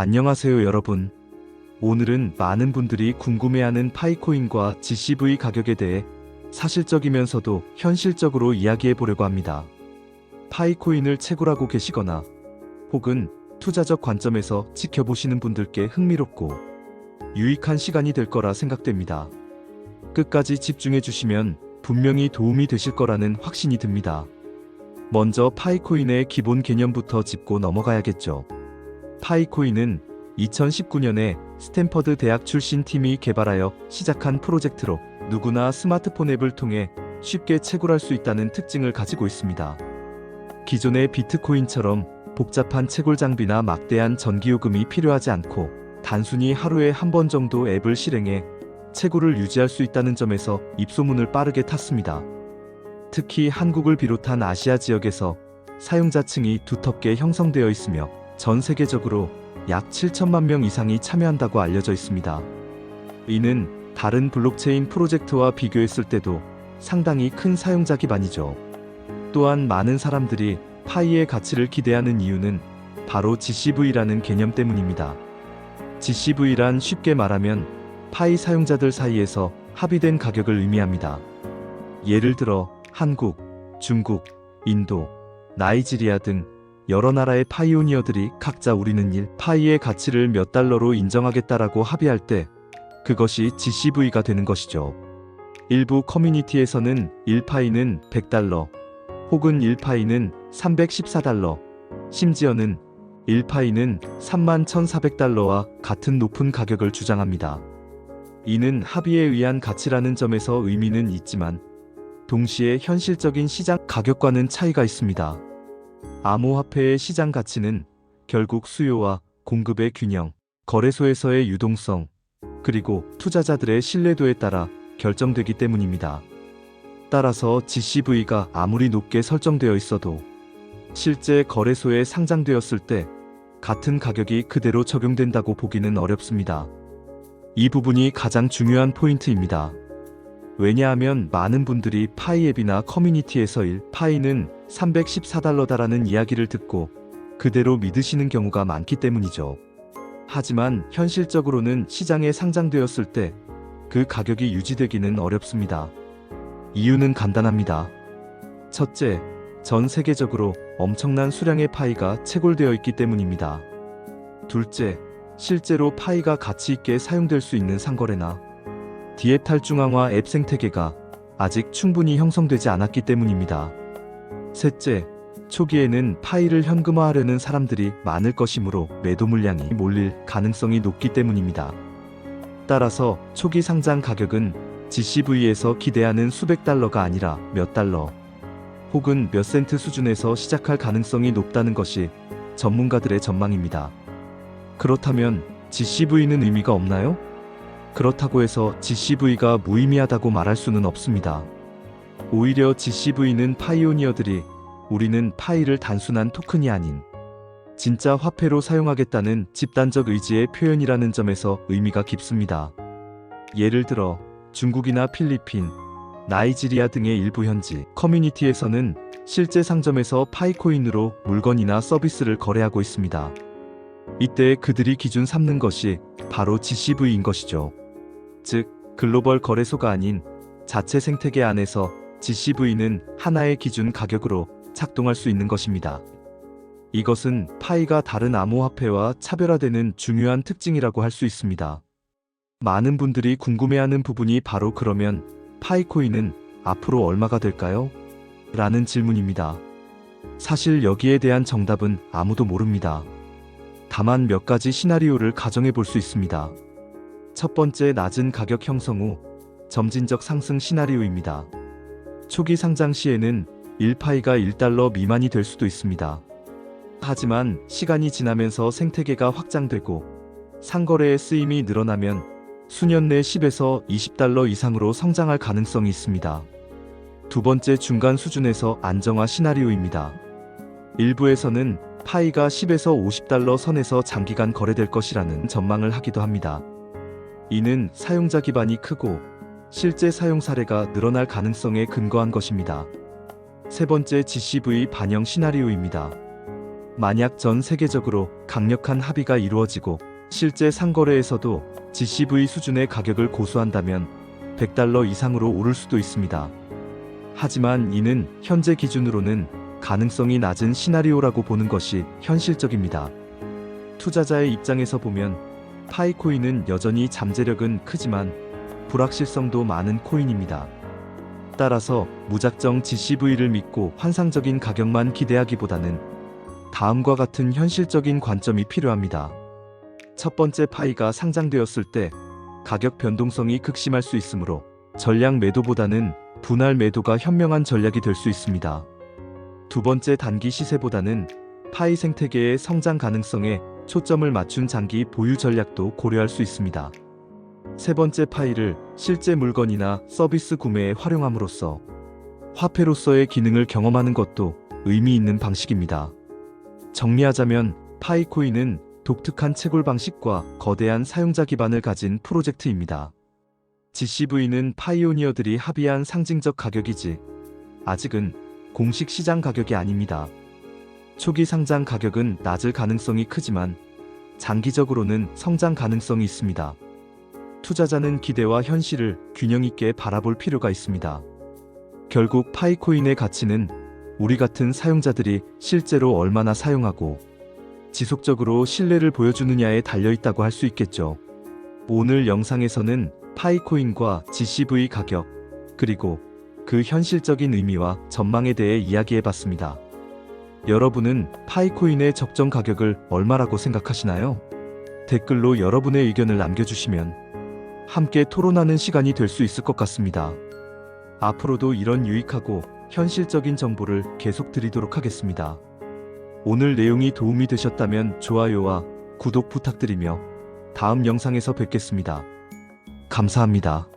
안녕하세요 여러분. 오늘은 많은 분들이 궁금해하는 파이코인과 GCV 가격에 대해 사실적이면서도 현실적으로 이야기해 보려고 합니다. 파이코인을 채굴하고 계시거나 혹은 투자적 관점에서 지켜보시는 분들께 흥미롭고 유익한 시간이 될 거라 생각됩니다. 끝까지 집중해 주시면 분명히 도움이 되실 거라는 확신이 듭니다. 먼저 파이코인의 기본 개념부터 짚고 넘어가야겠죠. 파이코인은 2019년에 스탠퍼드 대학 출신 팀이 개발하여 시작한 프로젝트로 누구나 스마트폰 앱을 통해 쉽게 채굴할 수 있다는 특징을 가지고 있습니다. 기존의 비트코인처럼 복잡한 채굴 장비나 막대한 전기요금이 필요하지 않고 단순히 하루에 한 번 정도 앱을 실행해 채굴을 유지할 수 있다는 점에서 입소문을 빠르게 탔습니다. 특히 한국을 비롯한 아시아 지역에서 사용자층이 두텁게 형성되어 있으며 전 세계적으로 약 7천만 명 이상이 참여한다고 알려져 있습니다. 이는 다른 블록체인 프로젝트와 비교했을 때도 상당히 큰 사용자 기반이죠. 또한 많은 사람들이 파이의 가치를 기대하는 이유는 바로 GCV라는 개념 때문입니다. GCV란 쉽게 말하면 파이 사용자들 사이에서 합의된 가격을 의미합니다. 예를 들어 한국, 중국, 인도, 나이지리아 등 여러 나라의 파이오니어들이 각자 우리는 1 파이의 가치를 몇 달러로 인정하겠다라고 합의할 때 그것이 GCV가 되는 것이죠. 일부 커뮤니티에서는 1파이는 100달러 혹은 1파이는 314달러 심지어는 1파이는 31,400달러와 같은 높은 가격을 주장합니다. 이는 합의에 의한 가치라는 점에서 의미는 있지만 동시에 현실적인 시장 가격과는 차이가 있습니다. 암호화폐의 시장 가치는 결국 수요와 공급의 균형, 거래소에서의 유동성, 그리고 투자자들의 신뢰도에 따라 결정되기 때문입니다. 따라서 GCV가 아무리 높게 설정되어 있어도 실제 거래소에 상장되었을 때 같은 가격이 그대로 적용된다고 보기는 어렵습니다. 이 부분이 가장 중요한 포인트입니다. 왜냐하면 많은 분들이 파이 앱이나 커뮤니티에서 1 파이는 314달러다라는 이야기를 듣고 그대로 믿으시는 경우가 많기 때문이죠. 하지만 현실적으로는 시장에 상장되었을 때 그 가격이 유지되기는 어렵습니다. 이유는 간단합니다. 첫째, 전 세계적으로 엄청난 수량의 파이가 채굴되어 있기 때문입니다. 둘째, 실제로 파이가 가치 있게 사용될 수 있는 상거래나 디앱 탈중앙화 앱 생태계가 아직 충분히 형성되지 않았기 때문입니다. 셋째, 초기에는 파이를 현금화하려는 사람들이 많을 것이므로 매도 물량이 몰릴 가능성이 높기 때문입니다. 따라서 초기 상장 가격은 GCV에서 기대하는 수백 달러가 아니라 몇 달러 혹은 몇 센트 수준에서 시작할 가능성이 높다는 것이 전문가들의 전망입니다. 그렇다면 GCV는 의미가 없나요? 그렇다고 해서 GCV가 무의미하다고 말할 수는 없습니다. 오히려 GCV는 파이오니어들이 우리는 파이를 단순한 토큰이 아닌 진짜 화폐로 사용하겠다는 집단적 의지의 표현이라는 점에서 의미가 깊습니다. 예를 들어 중국이나 필리핀, 나이지리아 등의 일부 현지 커뮤니티에서는 실제 상점에서 파이코인으로 물건이나 서비스를 거래하고 있습니다. 이때 그들이 기준 삼는 것이 바로 GCV인 것이죠. 즉, 글로벌 거래소가 아닌 자체 생태계 안에서 GCV는 하나의 기준 가격으로 작동할 수 있는 것입니다. 이것은 파이가 다른 암호화폐와 차별화되는 중요한 특징이라고 할 수 있습니다. 많은 분들이 궁금해하는 부분이 바로 그러면 파이코인은 앞으로 얼마가 될까요? 라는 질문입니다. 사실 여기에 대한 정답은 아무도 모릅니다. 다만 몇 가지 시나리오를 가정해 볼 수 있습니다. 첫 번째 낮은 가격 형성 후 점진적 상승 시나리오입니다. 초기 상장 시에는 1파이가 1달러 미만이 될 수도 있습니다. 하지만 시간이 지나면서 생태계가 확장되고 상거래의 쓰임이 늘어나면 수년 내 10에서 20달러 이상으로 성장할 가능성이 있습니다. 두 번째 중간 수준에서 안정화 시나리오입니다. 일부에서는 파이가 10에서 50달러 선에서 장기간 거래될 것이라는 전망을 하기도 합니다. 이는 사용자 기반이 크고 실제 사용 사례가 늘어날 가능성에 근거한 것입니다. 세 번째 GCV 반영 시나리오입니다. 만약 전 세계적으로 강력한 합의가 이루어지고 실제 상거래에서도 GCV 수준의 가격을 고수한다면 100달러 이상으로 오를 수도 있습니다. 하지만 이는 현재 기준으로는 가능성이 낮은 시나리오라고 보는 것이 현실적입니다. 투자자의 입장에서 보면 파이코인은 여전히 잠재력은 크지만 불확실성도 많은 코인입니다. 따라서 무작정 GCV를 믿고 환상적인 가격만 기대하기보다는 다음과 같은 현실적인 관점이 필요합니다. 첫 번째 파이가 상장되었을 때 가격 변동성이 극심할 수 있으므로 전량 매도보다는 분할 매도가 현명한 전략이 될 수 있습니다. 두 번째 단기 시세보다는 파이 생태계의 성장 가능성에 초점을 맞춘 장기 보유 전략도 고려할 수 있습니다. 세 번째 파이를 실제 물건이나 서비스 구매에 활용함으로써 화폐로서의 기능을 경험하는 것도 의미 있는 방식입니다. 정리하자면 파이코인은 독특한 채굴 방식과 거대한 사용자 기반을 가진 프로젝트입니다. GCV는 파이오니어들이 합의한 상징적 가격이지 아직은 공식 시장 가격이 아닙니다. 초기 상장 가격은 낮을 가능성이 크지만 장기적으로는 성장 가능성이 있습니다. 투자자는 기대와 현실을 균형 있게 바라볼 필요가 있습니다. 결국 파이코인의 가치는 우리 같은 사용자들이 실제로 얼마나 사용하고 지속적으로 신뢰를 보여주느냐에 달려 있다고 할 수 있겠죠. 오늘 영상에서는 파이코인과 GCV 가격, 그리고 그 현실적인 의미와 전망에 대해 이야기해 봤습니다. 여러분은 파이코인의 적정 가격을 얼마라고 생각하시나요? 댓글로 여러분의 의견을 남겨주시면 함께 토론하는 시간이 될 수 있을 것 같습니다. 앞으로도 이런 유익하고 현실적인 정보를 계속 드리도록 하겠습니다. 오늘 내용이 도움이 되셨다면 좋아요와 구독 부탁드리며 다음 영상에서 뵙겠습니다. 감사합니다.